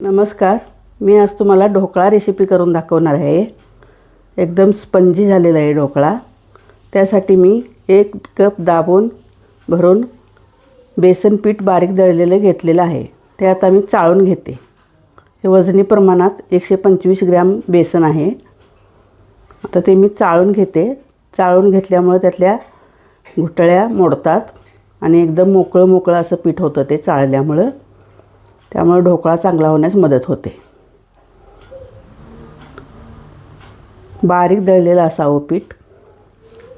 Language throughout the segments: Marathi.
नमस्कार. मी आज तुम्हाला ढोकळा रेसिपी करून दाखवणार आहे. एकदम स्पंजी झालेला आहे ढोकळा. त्यासाठी मी एक कप दाबून भरून बेसन पीठ बारीक दळलेलं घेतलेलं आहे. ते आता मी चाळून घेते. हे वजनी प्रमाणात एकशे पंचवीस ग्रॅम बेसन आहे. आता ते मी चाळून घेते. चाळून घेतल्यामुळं त्यातल्या घुटळ्या मोडतात आणि एकदम मोकळं मोकळं असं पीठ होतं ते चाळल्यामुळं. त्यामुळे ढोकळा चांगला होण्यास मदत होते. बारीक दळलेलं असावं पीठ.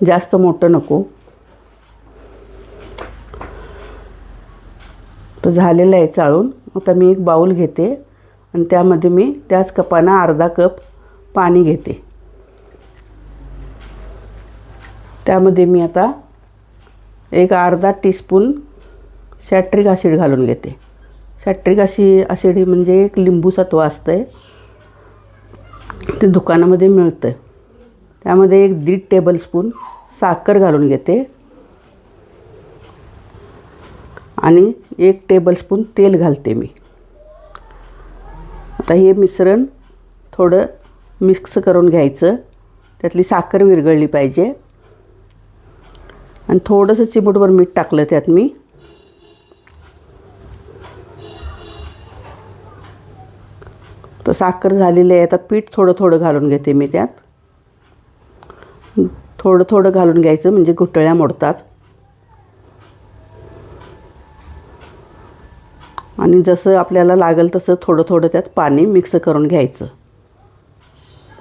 जास्त मोठं नको. तर झालेलं आहे चाळून. आता मी एक बाऊल घेते आणि त्यामध्ये मी त्याच कपानं अर्धा कप पाणी घेते. त्यामध्ये मी आता एक अर्धा टीस्पून सॅट्रिक ॲसिड घालून घेते. सॅट्रिक अशी ॲसिड म्हणजे एक लिंबू सत्व असतं आहे ते दुकानामध्ये मिळतं त्यामध्ये एक दीड टेबलस्पून साखर घालून घेते. आणि एक टेबलस्पून तेल घालते मी. आता हे मिश्रण थोडं मिक्स करून घ्यायचं. त्यातली साखर विरघळली पाहिजे. आणि थोडंसं चिमूटभर मीठ टाकलं त्यात मी. तर साखर झालेली आहे. आता पीठ थोडं थोडं घालून घेते मी त्यात. थोडं थोडं घालून घ्यायचं म्हणजे घुटळ्या मोडतात. आणि जसं आपल्याला लागेल तसं थोडं थोडं त्यात पाणी मिक्स करून घ्यायचं.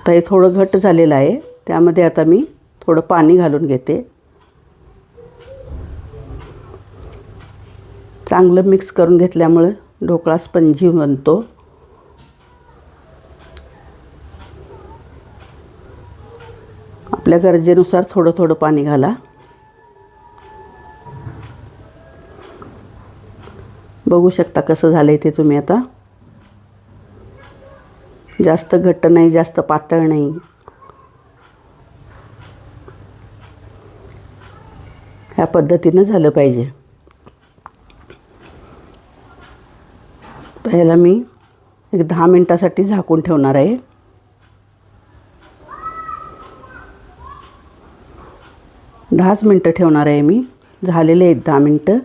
तर हे थोडं घट्ट झालेलं आहे. त्यामध्ये आता मी थोडं पाणी घालून घेते. चांगलं मिक्स करून घेतल्यामुळं ढोकळा स्पंजी बनतो. आपल्या गरजेनुसार थोडं थोडं पाणी घाला. बघू शकता कसं झालं आहे ते तुम्ही आता. जास्त घट्ट नाही जास्त पातळ नाही. ह्या पद्धतीनं झालं पाहिजे. तर ह्याला मी एक दहा मिनटासाठी झाकून ठेवणार आहे. दहाच मिनटं ठेवणार आहे मी. झालेले आहेत दहा मिनटं.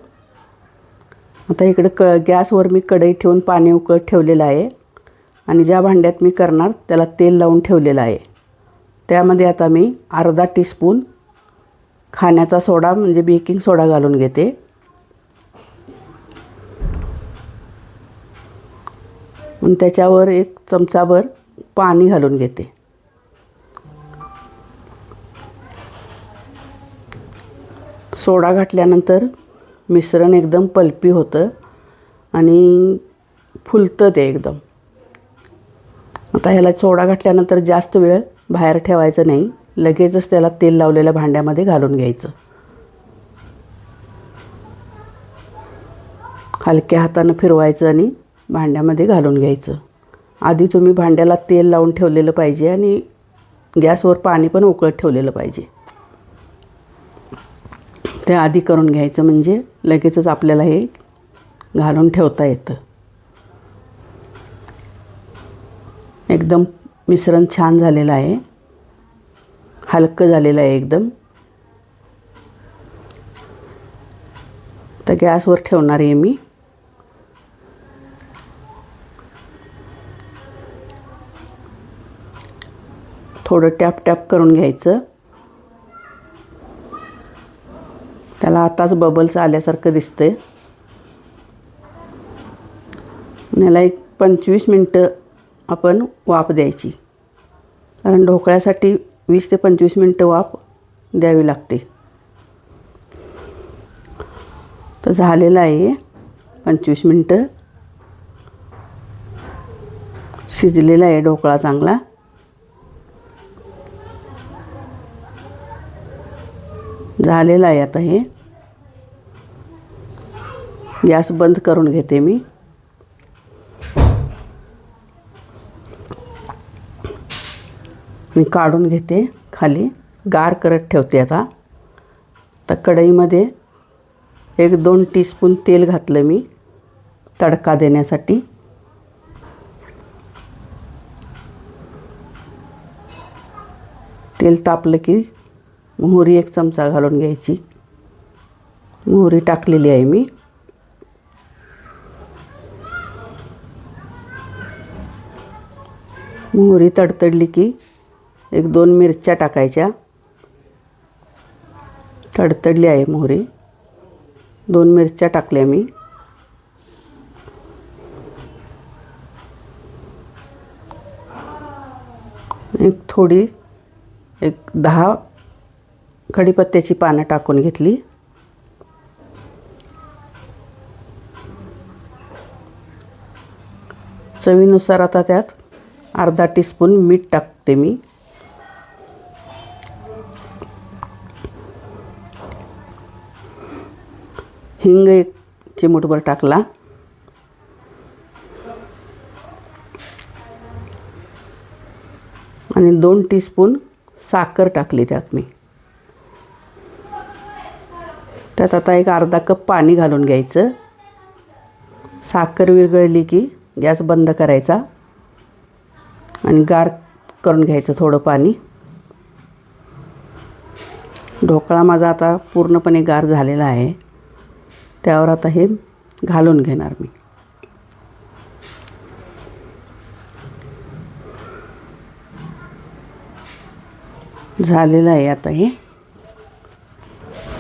आता इकडं क गॅसवर मी कढई ठेवून पाणी उकळत ठेवलेलं आहे. आणि ज्या भांड्यात मी करणार त्याला तेल लावून ठेवलेलं आहे. त्यामध्ये आता मी अर्धा टीस्पून खाण्याचा सोडा म्हणजे बेकिंग सोडा घालून घेते. त्याच्यावर एक चमचाभर पाणी घालून घेते. सोडा घातल्यानंतर मिश्रण एकदम पल्पी होतं आणि फुलतं ते एकदम. आता ह्याला सोडा घातल्यानंतर जास्त वेळ बाहेर ठेवायचं नाही. लगेचच त्याला तेल लावलेल्या भांड्यामध्ये घालून घ्यायचं. हलक्या हातानं फिरवायचं आणि भांड्यामध्ये घालून घ्यायचं. आधी तुम्ही भांड्याला तेल लावून ठेवलेलं पाहिजे आणि गॅसवर पाणी पण उकळत ठेवलेलं पाहिजे. ते आधी करून घ्यायचं म्हणजे लगेचच आपल्याला हे घालून ठेवता येतं. एकदम मिश्रण छान झालेलं आहे. हलकं झालेलं आहे एकदम. तर गॅसवर ठेवणार आहे मी. थोडं टॅप टॅप करून घ्यायचं. त्याला आताच बबल्स आल्यासारखं दिसतंय. याला एक पंचवीस मिनटं आपण वाफ द्यायची. कारण ढोकळ्यासाठी वीस ते पंचवीस मिनटं वाफ द्यावी लागते. तर झालेलं आहे पंचवीस मिनटं. शिजलेला आहे ढोकळा चांगला. झालेलं आहे आता हे. गॅस बंद करून घेते मी. मी काढून घेते खाली. गार करत ठेवते आता. तर कढईमध्ये एक दोन टीस्पून तेल घातलं मी तडका देण्यासाठी. तेल तापलं की मोहरी एक चमचा घालून घ्यायची. मोहरी टाकलेली आहे मी. मोहरी तडतडली की एक दोन मिरच्या टाकायच्या. तडतडली आहे मोहरी. दोन मिरच्या टाकल्या मी. एक थोडी एक दहा कढीपत्त्याची पानं टाकून घेतली. चवीनुसार आता त्यात अर्धा टीस्पून मीठ टाकते मी. हिंग एक चिमूटभर टाकला. आणि दोन टीस्पून साखर टाकली त्यात मी. त्यात आता एक अर्धा कप पाणी घालून घ्यायचं. साखर विरघळली की गॅस बंद करायचा. आणि गार करून घ्यायचं थोडं पाणी. ढोकळा माझा आता पूर्णपणे गार झालेला आहे. त्यावर आता हे घालून घेणार मी. झालेलं आहे आता हे.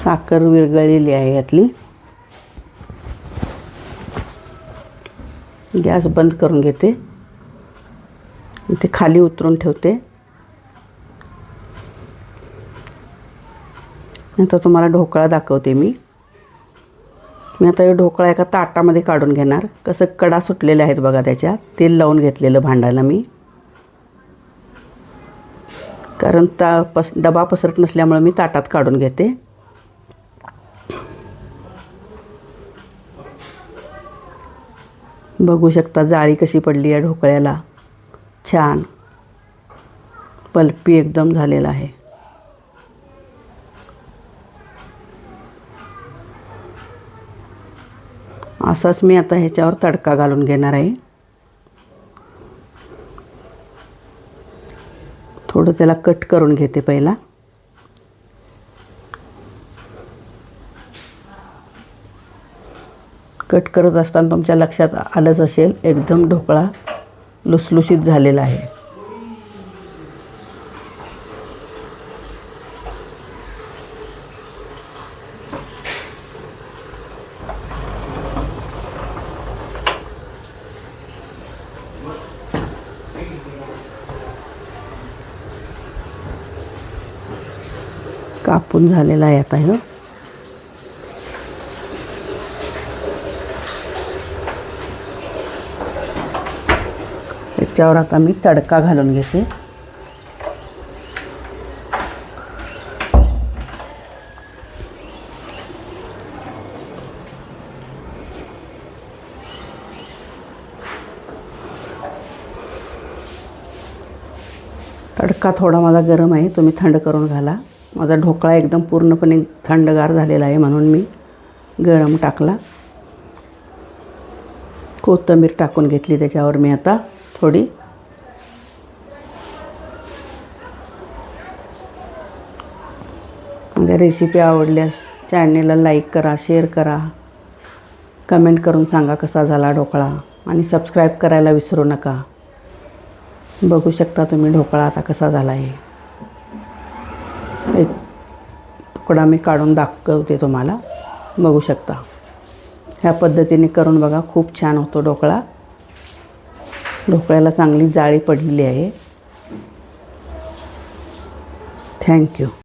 साखर विरघळलेली आहे यातली. गॅस बंद करून घेते. ते खाली उतरून ठेवते. नंतर तुम्हाला ढोकळा दाखवते मी. मी आता हे ढोकळा एका ताटामध्ये काढून घेणार. कसं कडा सुटलेले आहेत बघा त्याच्या. तेल लावून घेतलेलं भांडायला मी. कारण ता पस डबा पसरत नसल्यामुळे मी ताटात काढून घेते. बघू शकता जाळी कशी पडली आहे ढोकळ्याला. छान. पल्पी एकदम झालेला आहे. असाच मी आता ह्याच्यावर तडका घालून घेणार आहे. थोडं त्याला कट करून घेते पहिला. कट करत असताना तुमच्या लक्षात आलंच असेल एकदम ढोकळा लुसलुशीत झालेला आहे. कापून झालेला आहे आता हे. त्याच्यावर आता मी तडका घालून घेते. तडका थोडा माझा गरम आहे तुम्ही थंड करून घाला. माझा ढोकळा एकदम पूर्णपणे थंडगार झालेला आहे म्हणून मी गरम टाकला. कोथिंबीर टाकून घेतली त्याच्यावर मी आता. थोडी रेसिपी आवडल्यास चॅनेलला लाईक करा शेअर करा कमेंट करून सांगा कसा झाला ढोकळा. आणि सबस्क्राईब करायला विसरू नका. बघू शकता तुम्ही ढोकळा आता कसा झाला आहे एक तुकडा मी काढून दाखवते तुम्हाला. बघू शकता. ह्या पद्धतीने करून बघा. खूप छान होतो ढोकळा. ढोकळ्याला चांगली जाळी पडलेली आहे. थँक्यू